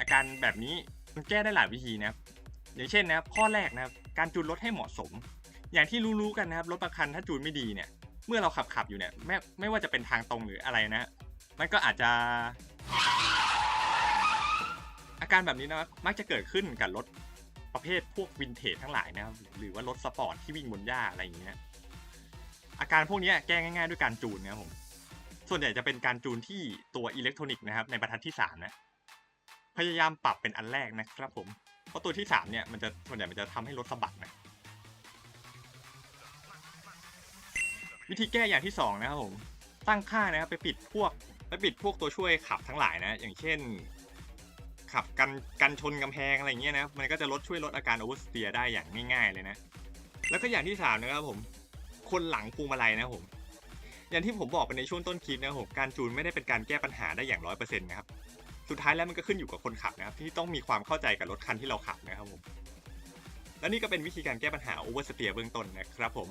อาการแบบนี้มันแก้ได้หลายวิธีนะครับ อย่างเช่นนะครับ ข้อแรกนะครับ การจูนรถให้เหมาะสม อย่างที่รู้ๆกันนะครับ รถบางคันถ้าจูนไม่ดีเนี่ย เมื่อเราขับขับอยู่เนี่ยไม่ไม่ว่าจะเป็นทางตรงหรืออะไรนะ มันก็อาจจะ อาการแบบนี้นะมักจะเกิดขึ้นกับรถประเภทพวกวินเทจทั้งหลายนะครับ หรือว่ารถสปอร์ตที่วิ่งบนหญ้าอะไรอย่างเงี้ย อาการพวกนี้แก้ง่าย ๆ ด้วยการจูนนะครับผม ส่วนใหญ่จะเป็นการจูนที่ตัวอิเล็กทรอนิกส์นะครับในบรรทัดที่สามนะ พยายามปรับเป็นอันแรกนะครับผม เพราะตัวที่สามเนี่ยมันจะส่วนใหญ่มันจะทำให้รถสะบัดนะ วิธีแก้อย่างที่สองนะครับผม ตั้งค่านะครับไปปิดพวกไปปิดพวกตัวช่วยขับทั้งหลายนะ อย่างเช่น ขับกันกันชนกำแพงอะไรเงี้ยนะ มันก็จะลดช่วยลดอาการโอเวอร์สเตียได้อย่างง่ายๆเลยนะ แล้วก็อย่างที่สามนะครับผม คนหลังพวงมาลัยนะครับผมอย่างที่ผมบอกไปในช่วงต้นคลิปนะครับผมการจูนไม่ได้เป็นการแก้ปัญหาได้อย่างร้อยเปอร์เซ็นต์นะครับ สุดท้ายแล้วมันก็ขึ้นอยู่กับคนขับนะครับที่ต้องมีความเข้าใจกับรถคันที่เราขับนะครับผมและนี่ก็เป็นวิธีการแก้ปัญหาโอเวอร์สเตียเบื้องต้นนะครับผม